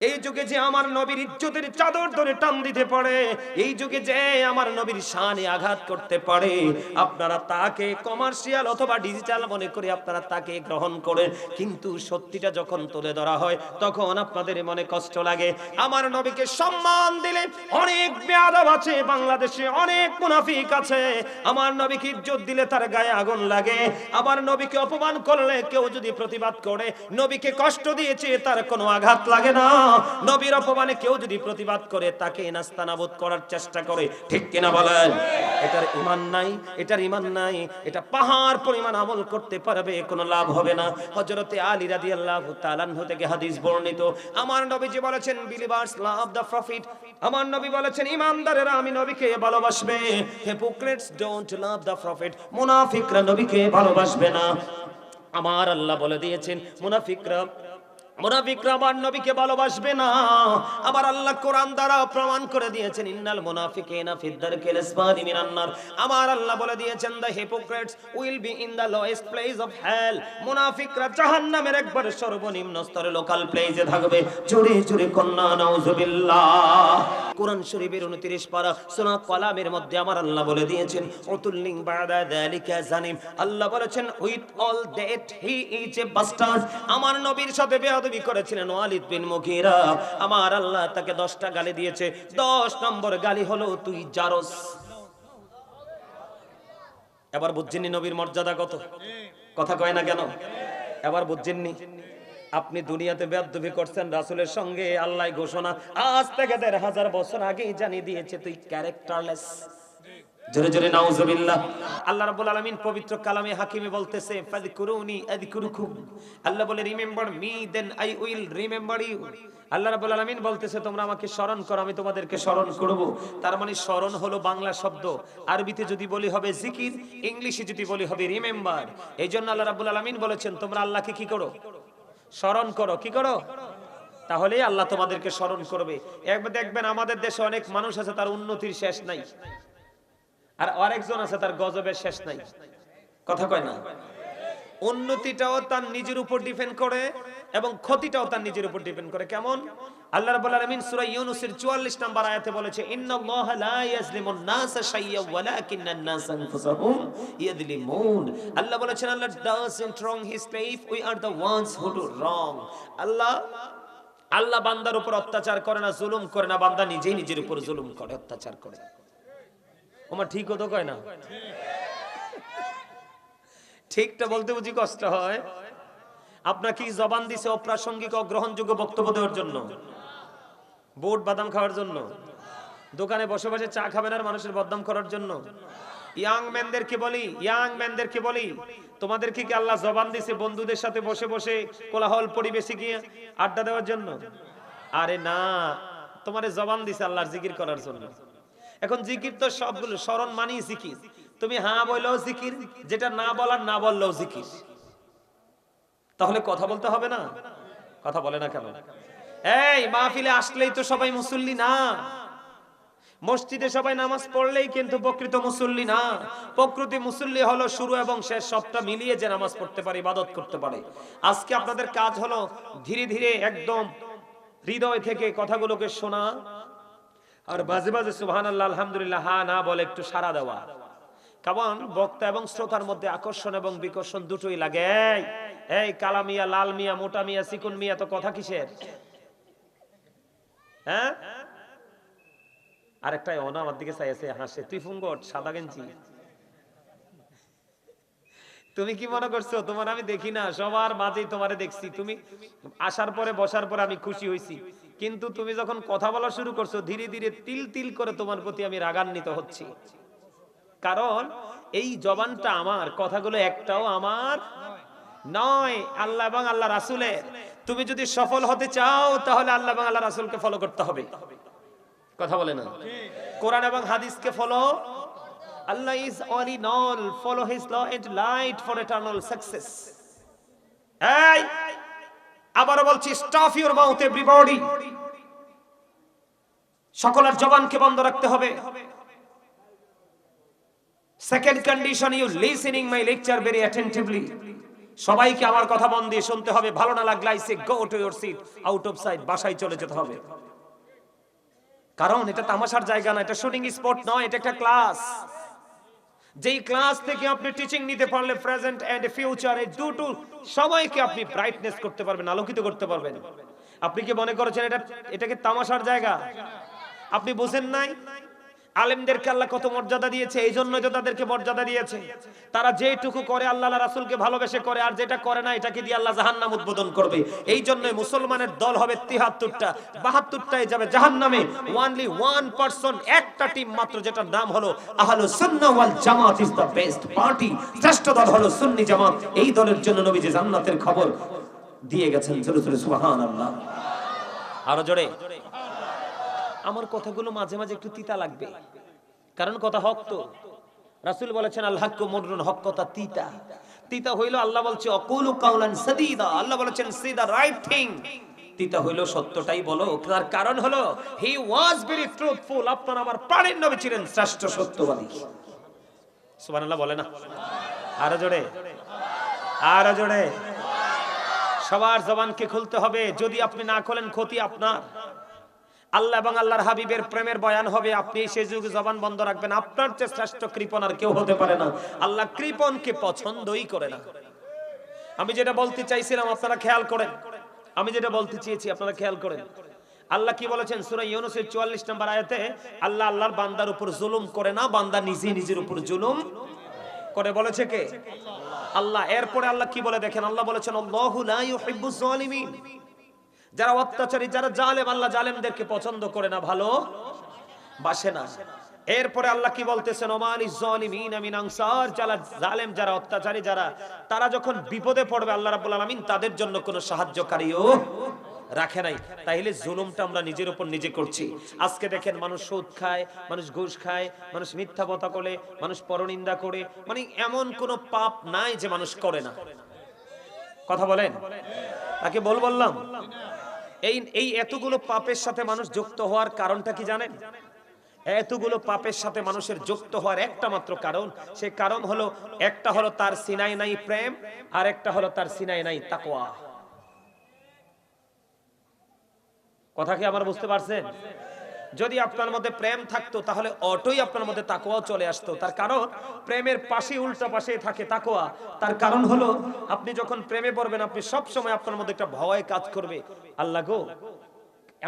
এই যুগে যে আমার নবীর ইজ্জতের চাদর ধরে টান দিতে পারে, এই যুগে যে আমার নবীর শানে আঘাত করতে পারে, আপনারা তাকে কমার্শিয়াল অথবা ডিজিটাল মনে করে আপনারা তাকে গ্রহণ করে কিন্তু সত্যিটা যখন তুলে ধরা হয়, তখন আপনাদের মনে কষ্ট লাগে। আমার নবীকে সম্মান দিলে অনেক বেয়াদব আছে, বাংলাদেশে অনেক মুনাফিক আছে। আমার নবীকে ইজ্জত দিলে তার গায়ে আগুন লাগে। আমার নবীকে অপমান করলে কেউ যদি প্রতিবাদ করে, নবীকে কষ্ট দিয়েছে, তার কোনো আঘাত লাগে না। নবীর অপমানে কেউ যদি প্রতিবাদ করে, তাকে নাস্তানাবুদ করার চেষ্টা করে। ঠিক কিনা বলেন? এটার ইমান নাই, এটার ইমান নাই। এটা পাহাড় পরিমাণ আমল করতে পারবে, কোনো লাভ হবে না। হযরতে আলী রাদিয়াল্লাহু তাআলা থেকে হাদিস বর্ণিত। আমার নবীজি বলেছেন বিলিভার্স লাভ দ্য প্রফিট আমার নবী বলেছেন, ইমানদারেরা আমি নবীকে ভালোবাসবে। Hypocrites don't love the prophet মুনাফিকরা নবীকে ভালোবাসবে না। আমার আল্লাহ বলে দিয়েছেন, মুনাফিকরা নবীকে ভালোবাসবে না। আমার আল্লাহ কোরআন দ্বারা প্রমাণ করে দিয়েছেন, ইন্নাল মুনাফিকিনা আমার আল্লাহ বলে দিয়েছেন, the hypocrites will be in lowest place of hell. মুনাফিকরা জাহান্নামের একবার সর্বনিম্ন স্তরে লোকাল প্লেসে থাকবে। জোরে কন্না নাউজুবিল্লাহ। কোরআন শরীফের 29 পারা সূরা কলামের মধ্যে আমার আল্লাহ বলে দিয়েছেন বাদা জানিম। আল্লাহ বলেছেন, with all that he is a bastard. আমার নবীর সাথে বেয়াদবি করেছিলেন ওয়ালিদ বিন মুগীরা। আমার আল্লাহ তাকে 10টা গালি দিয়েছে। 10 নম্বর গালি হলো, তুই জারস। এবার বুঝছেননি নবীর মর্যাদা কত? কথা কয় না কেন? এবার বুঝছেননি? আপনি দুনিয়াতে বেয়াদবি করছেন, রাসূলের সঙ্গে আল্লাহ ঘোষণা। আজ থেকে দেড় হাজার বছর আগেই জানিয়ে দিয়েছে, তুই ক্যারেক্টারলেস জোরে জোরে নাউজুবিল্লাহ। আল্লাহ রাব্বুল আলামিন পবিত্র কালামে হাকিমে বলতেছে, ফাযকুরুনি আযকুরুকুম। আল্লাহ বলে, remember me, then I will remember you. আল্লাহ রাব্বুল আলামিন বলতেছে, তোমরা আমাকে স্মরণ করো, আমি তোমাদেরকে স্মরণ করব। তার মানে স্মরণ হলো বাংলা শব্দ। আরবিতে যদি বলি হবে জিকির, ইংলিশে যদি বলি হবে রিমেম্বার। এই জন্য আল্লাহ রাব্বুল আলামিন বলেছেন, তোমরা আল্লাহকে কি করো? স্মরণ করো। কি করো? তাহলে আল্লাহ তোমাদেরকে স্মরণ করবে। একবার দেখবেন আমাদের দেশে অনেক মানুষ আছে, তার উন্নতির শেষ নাই। আর আরেকজন আছে, তার গজবের শেষ নাই। কথা কয় না? উন্নতিটাও তার নিজের উপর ডিপেন্ড করে এবং ক্ষতিটাও তার নিজের উপর ডিপেন্ড করে। কেমন? আল্লাহ রাব্বুল আলামিন সূরা ইউনূসের 44 নম্বর আয়াতে বলেছে, ইন্নাল্লাহা লা ইয়াজলিমুন নাসা শাইয়্যা ওয়ালাকিন্নান নাসা আনফুসাহুম ইয়াযলিমুন। আল্লাহ বলেছেন, Allah doesn't wrong his life we are the ones who do wrong আল্লাহ আল্লাহ বান্দার উপর অত্যাচার করে না, জুলুম করে না, বান্দা নিজেই নিজের উপর জুলুম করে, অত্যাচার করে। ওমা ঠিক হতো কয় না। ঠিকটা বলতে বুঝি কষ্ট হয়। আপনার কি জবান দিছে অপ্রাসঙ্গিক অগ্রহণযোগ্য বক্তব্য দেওয়ার জন্য? বোট, বাদাম খাওয়ার জন্য? দোকানে বসে বসে চা খাবেন আর মানুষের বদনাম করার জন্য? ইয়াং ম্যানদেরকে বলি? ইয়াং ম্যানদেরকে বলি? তোমাদেরকে কি আল্লাহ জবান দিছে বন্ধুদের সাথে বসে বসে কোলাহল পরিবেশে গিয়ে আড্ডা দেওয়ার জন্য? আরে না, তোমারে জবান দিছে আল্লাহর জিকির করার জন্য। এখন জিকির তো সবগুলো স্মরণ মানি জিকির। তুমি হ্যাঁ বললেও জিকির, যেটা না বলার না বললেও জিকির। তাহলে কথা বলতে হবে না? কথা বলে না কেন? এই, মাহফিলে আসলেই তো সবাই মুসল্লি না। মসজিদে সবাই নামাজ পড়লেই কিন্তু প্রকৃত মুসল্লি না। প্রকৃতি মুসল্লি হলো শুরু এবং শেষ, সবটা মিলিয়ে যে নামাজ পড়তে পারে, ইবাদত করতে পারে। আজকে আপনাদের কাজ হলো ধীরে ধীরে একদম হৃদয় থেকে কথাগুলোকে শোনা আর বাজে বাজে সুবহান আল্লাহ আলহামদুলিল্লাহ হা না বলে একটু সারা দেওয়া। কারণ বক্তা এবং শ্রোতার মধ্যে আকর্ষণ এবং বিকর্ষণ দুটোই লাগে। এই, এই কালা মিয়া লাল মিয়া মোটা মিয়া চিকুন মিয়া তো কথা কিসের? হ্যাঁ? আরেকটাই অনা আমার দিকে চাইছে হাসে। তুই ফুঙ্গট সাদা গেঞ্জি। তুমি কি মনে করছ? তোমার আমি দেখি না সবার মাঝেই তোমারে দেখছি। তুমি আসার পরে বসার পরে আমি খুশি হয়েছি কিন্তু তুমি যখন কথা বলা শুরু করছ, ধীরে ধীরে তিল তিল করে তোমার প্রতি আমি রাগান্বিত হচ্ছি। কারণ এই জবানটা আমার, কথাগুলো একটাও আমার নয়। আল্লাহ এবং আল্লাহ রাসুলের। তুমি যদি সফল হতে চাও, তাহলে আল্লাহ এবং আল্লাহ রাসুলকে ফলো করতে হবে। কথা বলে না? কোরআন এবং হাদিসকে follow Allah is all in all. Follow His law and light for eternal success এই! আবারও বলছি স্টপ ইউর মাউথ এভরিবডি সকলের জবানকে বন্ধ রাখতে হবে। Second condition you listening my lecture very attentively সবাইকে আমার কথা মন দিয়ে শুনতে হবে। ভালো না লাগলে আইসে go to your seat out of side বাসায় চলে যেতে হবে। কারণ এটা তামাশার জায়গা না, এটা শুটিং স্পট নয়, এটা একটা ক্লাস যেই ক্লাস থেকে আপনি টিচিং নিতে পারলে প্রেজেন্ট এন্ড ফিউচার এই দুটো সময়কে আপনি ব্রাইটনেস করতে পারবেন, আলোকিত করতে পারবেন। আপনি কি মনে করেছেন এটা এটাকে তামাশার জায়গা? আপনি বোঝেন নাই? আলেমদেরকে আল্লাহ কত মর্যাদা দিয়েছে এই জন্যই তো তাদেরকে মর্যাদা দিয়েছে। তারা যেটুকু করে আল্লাহ রাসুলকে ভালোবেসে করে, আর যেটা করে না, এটাকে দিয়ে আল্লাহ জাহান্নাম উদ্বোধন করবে। এই জন্যই মুসলমানের দল হবে তিহাত্তরটা বাহাত্তরটায় যাবে জাহান্নামে। ওয়ানলি ওয়ান পার্সন একটা টিম মাত্র, যেটার নাম হলো আহলু সুন্নাহ ওয়াল জামাত ইজ দ্য বেস্ট পার্টি শ্রেষ্ঠ দল হলো সুন্নি জামাত। এই দলের জন্য নবীজি জান্নাতের খবর দিয়ে গেছেন জোরে আরও জোরে। আমার কথাগুলো মাঝে মাঝে একটু তিতা লাগবে। কারণ কথা হক তো। রাসূল বলেছেন আল্লাহ হাক্কু হক কথা তিতা। তিতা হইল আল্লাহ বলছে, অকুলু কাউলান সাদীদা। আল্লাহ বলেছেন, সে দা রাইট থিং। তিতা হইল সত্যটাই বলো। তার কারণ হলো, হি ওয়াজ ভেরি ট্রুথফুল আপনার আমার প্রাণের নবী ছিলেন শ্রেষ্ঠ সত্যবাদী। সুবহানাল্লাহ বলে না? আরও জোরে। আরও জোরে। সবার জবানকে খুলতে হবে। যদি আপনি না খোলেন, ক্ষতি আপনার। আল্লাহ এবং আল্লাহর হাবিবের প্রেমের বয়ান হবে, আপনি সে যুগে জবান বন্ধ রাখবেন, আপনার চেয়ে শ্রেষ্ঠ কৃপণ আর কেউ হতে পারে না। আল্লাহ কৃপণকে পছন্দই করে না। আমি যেটা বলতে চাইছিলাম, আপনারা খেয়াল করেন। আমি যেটা বলতে চেয়েছি, আপনারা খেয়াল করেন। আল্লাহ কি বলেছেন? সূরা ইউনূসের 44 নম্বর আয়াতে, আল্লাহ আল্লাহর বান্দার উপর জুলুম করে না, বান্দা নিজে নিজের উপর জুলুম করে। বলেছে কে? আল্লাহ। এরপরে আল্লাহ কি বলে দেখেন? আল্লাহ বলেছেন, আল্লাহু লা ইউহিব্বুজ জালিমিন। যারা অত্যাচারী, যারা জালেম, আল্লাহ জালেমদেরকে পছন্দ করে না, ভালো বাসে না। এরপরে আল্লাহ কি বলতেছেন? ওমান ইজ্জালিমিন আমিন আনসার, যারা জালেম, যারা অত্যাচারী, যারা, তারা যখন বিপদে পড়বে, আল্লাহ রাব্বুল আলামিন তাদের জন্য কোনো সাহায্যকারীও রাখে নাই। তাইলে জুলুমটা আমরা নিজের উপর নিজে করছি। আজকে দেখেন মানুষ সুদ খায়, মানুষ ঘুষ খায়, মানুষ মিথ্যা কথা করে মানুষ পরনিন্দা করে মানে এমন কোনো পাপ নাই যে মানুষ করে না। কথা বলেন? তাকে বল বললাম? এই এই এতগুলো পাপের সাথে মানুষ যুক্ত হওয়ার কারণটা কি জানেন? এতগুলো পাপের সাথে মানুষের যুক্ত হওয়ার একটা মাত্র কারণ, সে কারণ হলো একটা হলো তার সিনাই নাই প্রেম, আর একটা হলো তার সিনাই নাই তাকোয়া কথা কি আমার বুঝতে পারছেন? যদি আপনার মধ্যে প্রেম থাকতো, তাহলে অটোই আপনার মধ্যে তাকোয়াও চলে আসতো। তার কারণ, প্রেমের পাশে, উল্টা পাশে থাকে তাকোয়া তার কারণ হলো, আপনি যখন প্রেমে পড়বেন, আপনি সব সময় আপনার মধ্যে একটা ভয় কাজ করবে। আল্লাহ গো,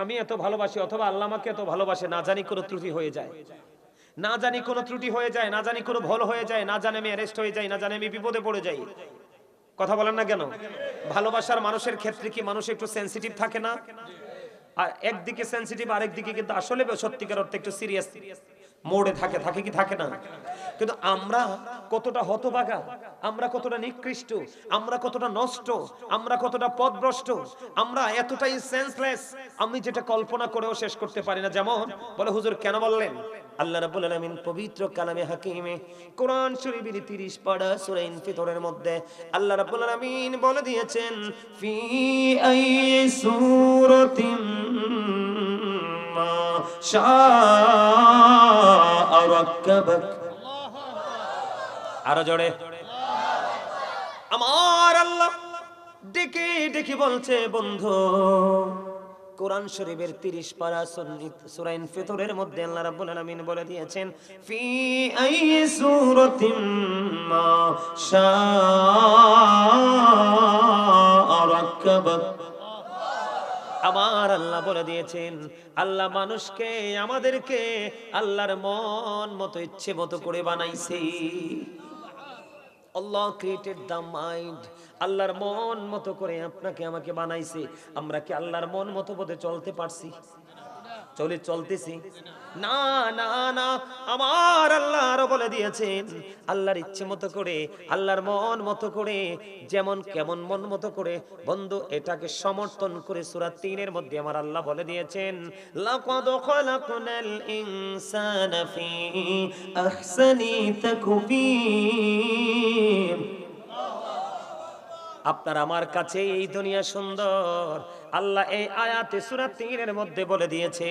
আমি এত ভালোবাসি, অথবা আল্লাহ আমাকে এত ভালোবাসে, না জানি কোনো ত্রুটি হয়ে যায়। না জানি কোনো ত্রুটি হয়ে যায়, না জানি কোনো ভুল হয়ে যায়, না জানি আমি অ্যারেস্ট হয়ে যাই, না জানি আমি বিপদে পড়ে যাই। কথা বলেন না কেন? ভালোবাসার মানুষের ক্ষেত্রে কি মানুষ একটু সেনসিটিভ থাকে না? আর একদিকে সেন্সিটিভ আরেকদিকে কিন্তু আসলে সত্যিকার অর্থে একটু সিরিয়াস মোড়ে থাকে থাকে কি থাকে না? কিন্তু আমরা কতটা হতবাগা আমরা কতটা নিকৃষ্ট, আমরা কতটা নষ্ট, আমরা কতটা পথভ্রষ্ট আমরা এতটাই সেন্সলেস আমি যেটা কল্পনা করেও শেষ করতে পারি না। যেমন বলে, হুজুর, কেন বললেন? আল্লাহ রাব্বুল আলামিন পবিত্র কালামে হাকিমে কোরআন শরীফের 30 পারা সূরা ইনফিতরের মধ্যে আল্লাহ রাব্বুল আলামিন বলে দিয়েছেন, ফি আই সূরাতিন মা আরও জোরে। আমার আল্লাহ ডেকে ডেকে বলছে, বন্ধু কোরআন শরীফের 30 পারা সূরা ইনফিতরের মধ্যে আল্লাহ রাব্বুল আলামিন বলে দিয়েছেন, ফি আই সূরাতিম মা শাআ রাক্কাবাক আমার আল্লাহ বলে দিয়েছেন, আল্লাহ মানুষকে আমাদেরকে আল্লাহর মন মতো ইচ্ছে মতো করে বানাইছে। আল্লাহ ক্রিয়েটেড দ্য মাইন্ড আল্লাহর মন মতো করে আপনাকে আমাকে বানাইছে। আমরা কি আল্লাহর মন মতো পথে চলতে পারছি? চলে চলতেছি। না না না, আমার আল্লাহ আরও বলে দিয়েছেন, আল্লাহর ইচ্ছে মতো করে, আল্লাহর মন মতো করে, যেমন কেমন মন মতো করে, বন্ধু, এটাকে সমর্থন করে সূরা 3 এর মধ্যে আমার আল্লাহ বলে দিয়েছেন, লাকাদ খালাকনাল ইনসানা ফি আহসানি তাকবীর। আপনার আমার কাছে এই দুনিয়া সুন্দর আল্লাহ এই আয়াতে সুরাত তিনের মধ্যে বলে দিয়েছে,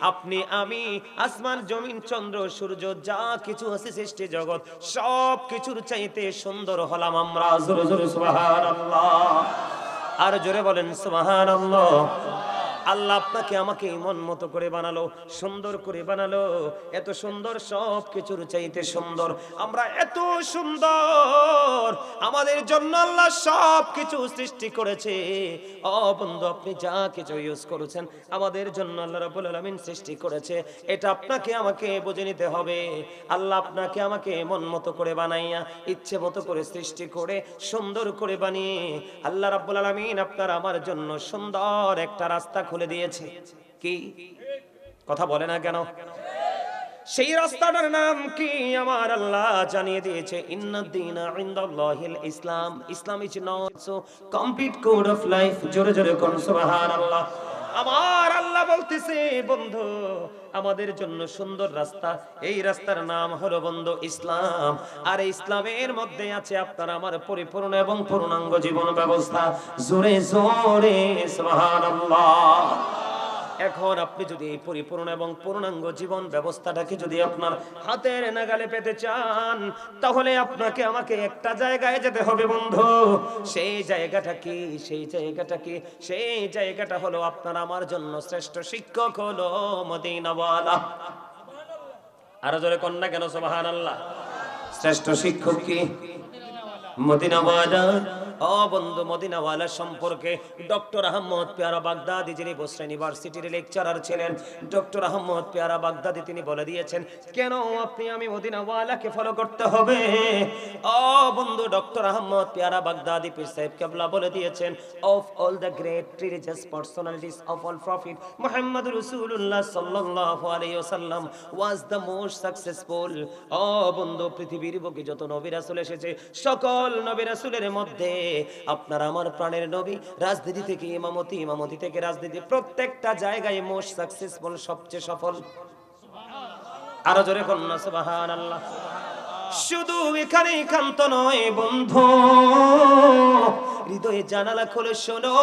আপনি, আমি, আসমান, জমিন, চন্দ্র, সূর্য, যা কিছু আছে সৃষ্টি জগৎ সব কিছুর চাইতে সুন্দর হলাম আমরা। জোরে জোরে, সুবহানাল্লাহ। আর জোরে বলেন, সুবহানাল্লাহ। আল্লাহ আপনাকে আমাকে মন মতো করে বানালো, সুন্দর করে বানালো। এত সুন্দর সব কিছুর চাইতে সুন্দর। আমরা এত সুন্দর। আমাদের জন্য আল্লাহ সব কিছু সৃষ্টি করেছে। ও বন্ধু, আপনি যা কিছু ইউজ করেছেন, আমাদের জন্য আল্লাহ রাব্বুল আলামিন সৃষ্টি করেছে। এটা আপনাকে আমাকে বুঝে নিতে হবে। আল্লাহ আপনাকে আমাকে মন মতো করে বানাইয়া, ইচ্ছে মতো করে সৃষ্টি করে, সুন্দর করে বানিয়ে, আল্লাহ রাব্বুল আলামিন আপনার আমার জন্য সুন্দর একটা রাস্তা খুলে দিয়েছে। কি? কথা বলে না কেন? সেই রাস্তাটার নাম কি? আমার আল্লাহ জানিয়ে দিয়েছে ইসলাম। Islam is not complete code of life জোরে জোরে কোন সুবহানাল্লাহ। আমার আল্লাহ বলতেছে, বন্ধু, আমাদের জন্য সুন্দর রাস্তা। এই রাস্তার নাম হলো বন্ধু ইসলাম। আর ইসলামের মধ্যে আছে আপনার আমার পরিপূর্ণ এবং পূর্ণাঙ্গ জীবন ব্যবস্থা। জোরে জোরে, সুবহানাল্লাহ। এখন আপনি যদি এই পরিপূর্ণ এবং পূর্ণাঙ্গ জীবন ব্যবস্থাটাকে যদি আপনার হাতের নাগালে পেতে চান, তাহলে আপনাকে আমাকে একটা জায়গায় যেতে হবে বন্ধু। সেই জায়গাটা কি? সেই জায়গাটা কি? সেই জায়গাটা হলো আপনার আমার জন্য শ্রেষ্ঠ শিক্ষক হলো মদিনাওয়ালা। আরও জোরে কন্যা কেন সোবাহান আল্লাহ শ্রেষ্ঠ শিক্ষক কি? মদিনাওয়ালা। বন্ধু, মদিনাওয়ালা সম্পর্কে ডক্টর আহমদ পেয়ারা বাগদাদি যিনি বসরা ইউনিভার্সিটির লেকচারার ছিলেন, ডক্টর আহমদ পেয়ারা বাগদাদি তিনি বলে দিয়েছেন, কেন আপনি আমি মদিনাওয়ালাকে ফলো করতে হবে? ও বন্ধু, ডক্টর আহমদ পেয়ারা বাগদাদি পীর সাহেব কেবলা বলে দিয়েছেন of all the great religious personalities of all prophet Muhammad রাসূলুল্লাহ সাল্লাল্লাহু আলাইহি ওয়াসাল্লাম ওয়াজ দ্য মোস্ট সাকসেসফুল ও বন্ধু, পৃথিবীর বুকে যত নবী রাসূল এসেছে, সকল নবী রাসূলের মধ্যে আপনার আমার প্রাণের নবী, রাজনীতি থেকে ইমামতি ইমামতি থেকে রাজনীতি, প্রত্যেকটা জায়গায় মোস্ট সাকসেসফুল সবচেয়ে সফল। আরও জোরে কন্যা আল্লাহ শুধু এখানে একান্ত নয়, বন্ধু। হৃদয়ে জানালা খুলে শোনো।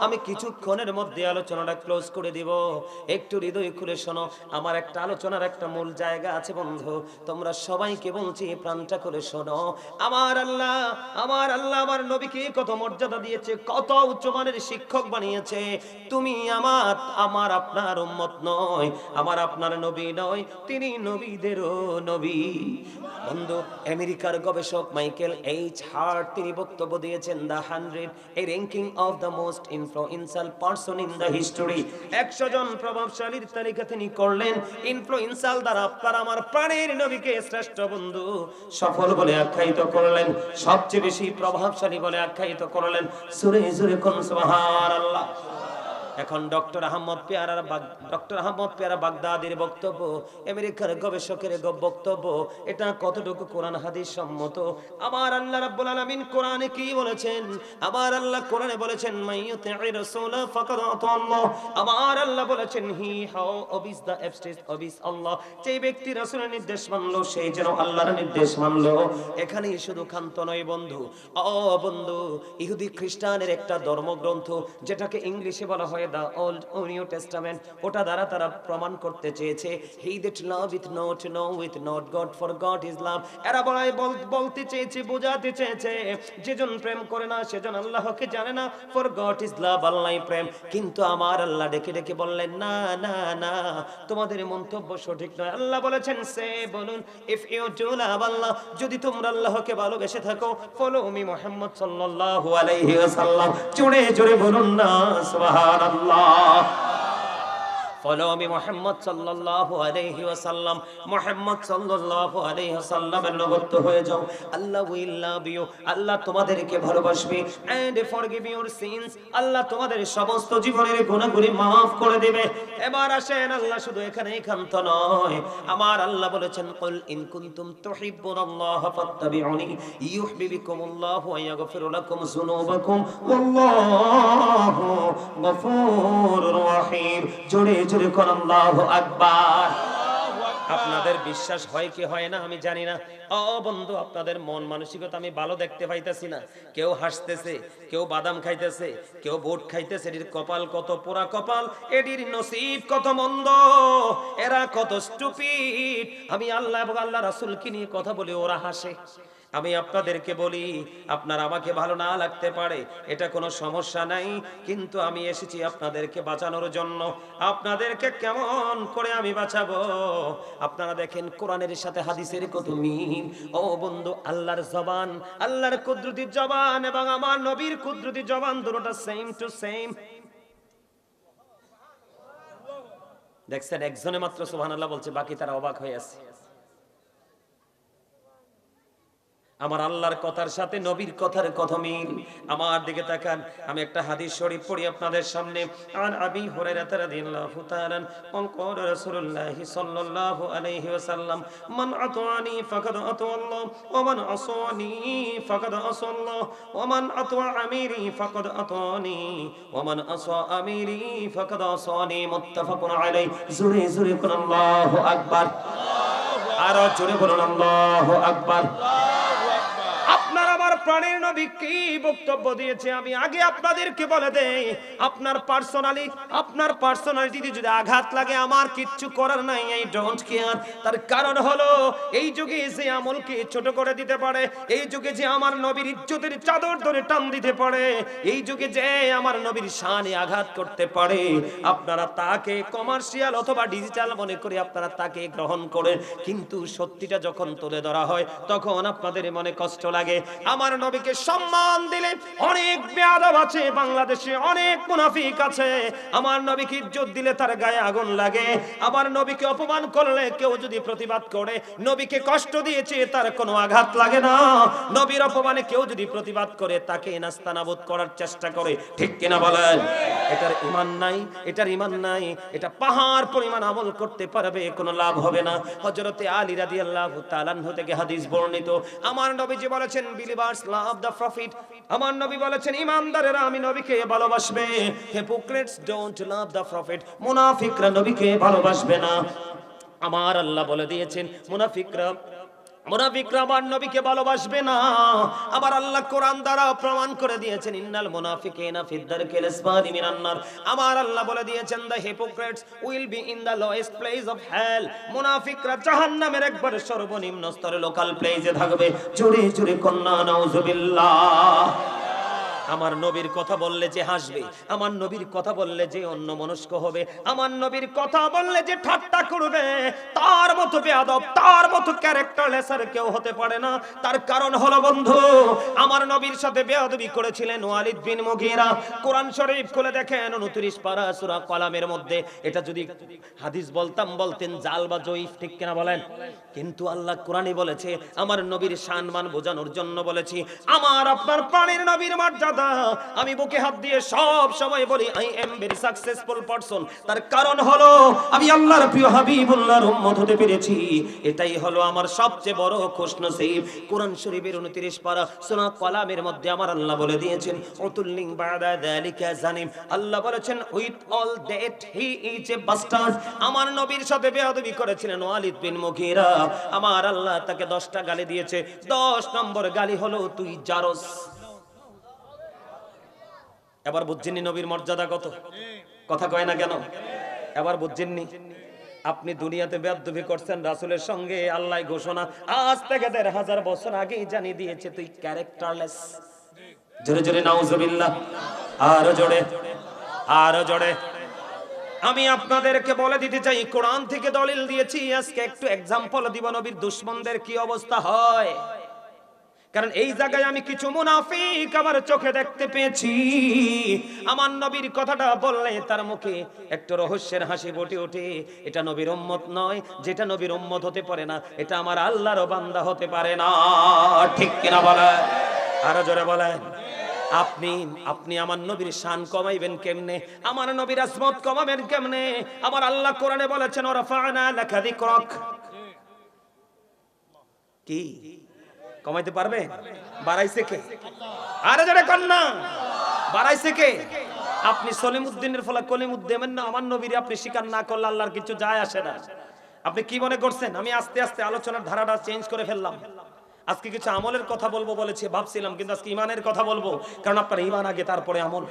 আমি কিছুক্ষণের মধ্যে আলোচনাটা ক্লোজ করে দিব। একটু হৃদয় খুলে শোনো। আমার একটা আলোচনার একটা মূল জায়গা আছে বন্ধু। তোমরা সবাইকে বলছি প্রাণটা খুলে শোনো। আমার আল্লাহ আমার আল্লাহ, আমার নবীকে কত মর্যাদা দিয়েছে, কত উচ্চমানের শিক্ষক বানিয়েছে। তুমি আমার আমার আপনার উম্মত নয়, আমার আপনার নবী নয়, তিনি নবীদেরও নবী। বন্ধু, আমেরিকার গবেষক মাইকেল এইচ হার্ট তিনি বক্তব্য দিয়েছেন the hundred a ranking of the most influential person in the history একশো জন প্রভাবশালীর তালিকা তিনি করলেন। ইনফ্লুয়েন্সাল দ্বারা আপনার, আমার প্রাণের নবীকে শ্রেষ্ঠ বন্ধু সফল বলে আখ্যায়িত করলেন। সবচেয়ে বেশি প্রভাবশালী বলে আখ্যায়িত করলেন। সুরে সুরে কোন সুবহানাল্লাহ। এখন ডক্টর আহমদ পেয়ারার ডক্টর আহমদ পেয়ারা বাগদাদির বক্তব্য, আমেরিকার গবেষকের বক্তব্য, এটা কতটুকু কোরআন হাদিস সম্মত? আমার আল্লাহ রাব্বুল আলামিন কোরআনে কি বলেছেন? আমার আল্লাহ কোরআনে বলেছেন মাইয়ুতি'ir রাসূলা ফাকাদ আতাল্লাহ আমার আল্লাহ বলেছেন, হি হাউ অবিস দা অ্যাবস্টেস অবিস আল্লাহ। যে ব্যক্তি রাসূলের নির্দেশ মানলো সেই যেন আল্লাহর নির্দেশ মানলো। এখানেই শুধু ক্ষান্ত নয় বন্ধু ও বন্ধু, ইহুদি খ্রিস্টানের একটা ধর্মগ্রন্থ, যেটাকে ইংলিশে বলা হয় ওল্ড নিউ টেস্টামেন্ট ওটা দ্বারা তারা প্রমাণ করতে চেয়েছে he that love with not no with not god for god is love এরা বলতে চেয়েছে, বোঝাতে চেয়েছে, যেজন প্রেম করে না, সেজন আল্লাহকে জানে না ফর গড ইজ লাভ আল্লাহ প্রেম। কিন্তু আমার আল্লাহ ডেকে ডেকে বললেন, না না না, তোমাদের মন্তব্য সঠিক নয়। আল্লাহ বলেছেন, সে বলুন if you do love Allah, যদি তোমরা আল্লাহকে ভালোবেসে থাকো ফলো মি মুহাম্মদ সাল্লাল্লাহু আলাইহি ওয়াসাল্লাম। জোরে জোরে বলুন না ফলো আমি মোহাম্মদ সাল্লাল্লাহু আলাইহি ওয়াসাল্লাম, মোহাম্মদ সাল্লাল্লাহু আলাইহি ওয়াসাল্লামের নগত্য হয়ে যাও। আল্লাহ উইল লাভ ইউ আল্লাহ তোমাদেরকে ভালোবাসবে। এন্ড ফরগিভ ইউর সিনস আল্লাহ তোমাদের সমস্ত জীবনের গুনাহগুলি maaf করে দিবে। এবার আসেন, আল্লাহ শুধু এখানে ক্ষান্ত নয়। আমার আল্লাহ বলেছেন, কুল ইন কুনতুম তুহিব্বুনাল্লাহ ফাত্তাবিউনি ইউহিব্বুকুমুল্লাহু ওয়া ইয়াগফিরু লাকুম যুনুবাকুম, ওয়াল্লাহু গফুরুর রহিম। জোরে জোরে কোন আল্লাহু আকবার। আপনাদের বিশ্বাস হয় কি হয় না আমি জানি না। ও বন্ধু আপনাদের মন মানসিকতা আমি ভালো দেখতে পাইতেছি না। কেউ হাসতেছে কেউ বাদাম খাইতেছে কেউ বোট খাইতেছে এটির কপাল কত পোড়া কপাল এটির নসিব কত মন্দ এরা কত স্টুপিড আমি আল্লাহ এবং আল্লাহ রাসূলকে নিয়ে কথা বলি ওরা হাসে। আমি আপনাদেরকে বলি, আপনার আমাকে ভালো না লাগতে পারে, এটা কোনো সমস্যা নাই, কিন্তু আমি এসেছি আপনাদেরকে বাঁচানোর জন্য। আপনাদেরকে কেমন করে আমি বাঁচাবো? আপনারা দেখেন, কোরআনের সাথে হাদিসের কত মিল। ও বন্ধু, আল্লাহর জবান, আল্লাহর কুদরতির জবান এবং আমার নবীর কুদরতির জবান দুটোটা সেম টু সেম দেখছেন, একজনে মাত্র সুবহানাল্লাহ বলছে, বাকি তারা অবাক হয়ে আছে। আমার আল্লাহর কথার সাথে নবীর কথার কথা মিল। আমার দিকে তাকান, আমি একটা হাদিস শরীফ পড়ি আপনাদের সামনে। আর আবি হুরায়রা রাদিয়াল্লাহু তাআলা আন ক্বাল রাসূলুল্লাহি সাল্লাল্লাহু আলাইহি ওয়াসাল্লাম, মান আতওয়ানি ফাকাদ আতা আল্লাহ ওয়া মান আসওয়ানি ফাকাদ আসা আল্লাহ ওয়া মান আতওয়া আমিরি ফাকাদ আতওয়ানি ওয়া মান আসওয়া আমিরি ফাকাদ আসওয়ানি মুত্তাফাকুন আলাইহি। জুরে জুরে বলুন, আল্লাহু আকবার। আল্লাহু আকবার আরও জোরে বলুন, আল্লাহু আকবার। আল্লাহ প্রাণের নবী কি বক্তব্য দিয়েছে আমি আগে আপনাদেরকে বলে দেই, আপনার পার্সোনালি আপনার পার্সোনালিটি যদি আঘাত লাগে, আমার কিচ্ছু করার নাই, এই ডোন্ট কেয়ার তার কারণ হলো, এই যুগে যে আমলকে ছোট করে দিতে পারে, এই যুগে যে আমার নবীর ইজ্জতের চাদর ধরে টান দিতে পারে, এই যুগে যে আমার নবীর শানে আঘাত করতে পারে, আপনারা তাকে কমার্শিয়াল অথবা ডিজিটাল মনে করে আপনারা তাকে গ্রহণ করেন। কিন্তু সত্যিটা যখন তুলে ধরা হয়, তখন আপনাদের মনে কষ্ট লাগে। আমার নবীকে সম্মান দিলে অনেক বেয়াদব আছে, বাংলাদেশে অনেক মুনাফিক আছে। আমার নবীকে ইজ্জত দিলে তার গায়ে আগুন লাগে। আমার নবীকে অপমান করলে কেউ যদি প্রতিবাদ করে, নবীকে কষ্ট দিয়েছে তার কোনো আঘাত লাগে না। নবীর অপমানে কেউ যদি প্রতিবাদ করে, তাকে নাস্তানাবোধ করার চেষ্টা করে। ঠিক কিনা বলেন? এটার ইমান নাই, এটার ইমান নাই। এটা পাহাড় পরিমাণ আমল করতে পারবে, কোনো লাভ হবে না। হযরতে আলী রাদিয়াল্লাহু তাআলা থেকে হাদিস বর্ণিত। আমার নবীজি বলেছেন বিলিভার্স লাভ দ্য প্রফিট আমার নবী বলেছেন, ইমানদারেরা আমি নবীকে ভালোবাসবে। Hypocrites don't love the prophet মুনাফিকরা নবীকে ভালোবাসবে না। আমার আল্লাহ বলে দিয়েছেন, মুনাফিকরা মুনাফিকরা আমার নবীকে ভালোবাসবে না। আবার আল্লাহ কোরআন দ্বারা প্রমাণ করে দিয়েছেন, ইন্নাল মুনাফিকিনা ফিদ দারকিল আসফালি মিনান নার। আমার আল্লাহ বলে দিয়েছেন, the hypocrites will be in the lowest place of hell. মুনাফিকরা জাহান্নামের একবার সর্বনিম্ন স্তরে লোকাল প্লেসে থাকবে। চুরি চুরি কন্যা, নাউজুবিল্লাহ। আমার নবীর কথা বললে যে হাসবে, আমার নবীর কথা বললে যে অন্য মনস্ক হবে, আমার নবীর কথা বললে যে ঠাট্টা করবে, তার মতো বেয়াদব, তার মতো ক্যারেক্টারলেস আর কেউ হতে পারে না। তার কারণ হলো বন্ধু, আমার নবীর সাথে বেয়াদবি করেছিলেন ওয়ালিদ বিন মুগীরা। কোরআন শরীফ খুলে দেখেন 29 পারা সূরা কলামের মধ্যে। এটা যদি হাদিস বলতাম, বলতেন জাল বা জয়ীফ, ঠিক কিনা বলেন? কিন্তু আল্লাহ কোরআনে বলেছে, আমার নবীর সম্মান বোঝানোর জন্য বলেছি, আমার আপনার প্রাণের নবীর মর্যাদা আমি বুকে হাত দিয়ে সব সময় বলি I am very successful person তার কারণ হলো, আমি আল্লাহর প্রিয় হাবিবুল্লাহর উম্মত হতে পেরেছি। এটাই হলো আমার সবচেয়ে বড় খুশনসিব। কোরআন শরীফের 29 পারা সূরা কলামের মধ্যে আমার আল্লাহ বলে দিয়েছেন উতুল্লিং বাদা যালিকা জানিম। আল্লাহ বলেছেন with all that he is a bastard আমার নবীর সাথে বেয়াদবি করেছিলেন ওয়ালিদ বিন মুগীরা। আমার আল্লাহ তাকে 10টা গালি দিয়েছে। 10 নম্বর গালি হলো, তুই জারস। এবার বুঝছেননি নবীর মর্যাদা কত? কথা কয় না কেন? এবার বুঝছেননি? আপনি দুনিয়াতে বেদবি করছেন রাসূলের সঙ্গে, আল্লাহ ঘোষণা, আজ থেকে দেড় হাজার বছর আগেই জানিয়ে দিয়েছে, তুই ক্যারেক্টারলেস। জোরে জোরে, নাউজুবিল্লাহ। আরও জোরে আরও জোরে। আমি আপনাদেরকে বলে দিতে চাই, কোরআন থেকে দলিল দিয়েছি, আজকে একটু এক্সাম্পল দিব নবীর দুশ্মনদের কি অবস্থা হয়। কারণ এই জায়গায় আমি কিছু মুনাফিক আমার চোখে দেখতে পেয়েছি। আমার নবীর কথাটা বললে তার মুখে একটু রহস্যের হাসি ফুটে ওঠে। এটা নবীর উম্মত নয়, যেটা নবীর উম্মত হতে পারে না, এটা আমার আল্লাহর বান্দা হতে পারে না। ঠিক কিনা বলে? আরও জোরে বলেন। আপনি আপনি আমার নবীর শান কমাইবেন কেমনে? আমার নবীর আসমত কমাবেন কেমনে? আমার আল্লাহ কোরআনে বলেছেন ওরা ফানা লেখা দিক্রক কি? কমাইতে পারবে? বাড়াইছে কে? আরে যারা কন্যা বাড়াইছে কে? আপনি সলিমুদ্দিনের ফলে কলিমুদ্দিনের না, আমার নবীর আপনি স্বীকার না করলে আল্লাহর কিছু যায় আসে না। আপনি কি মনে করছেন? আমি আস্তে আস্তে আলোচনার ধারাটা চেঞ্জ করে ফেললাম। আজকে কিছু আমলের কথা বলব বলেছি, ভাবছিলাম, কিন্তু আজকে ইমানের কথা বলব, কারণ আপনার ইমান আগে, তারপরে আমল।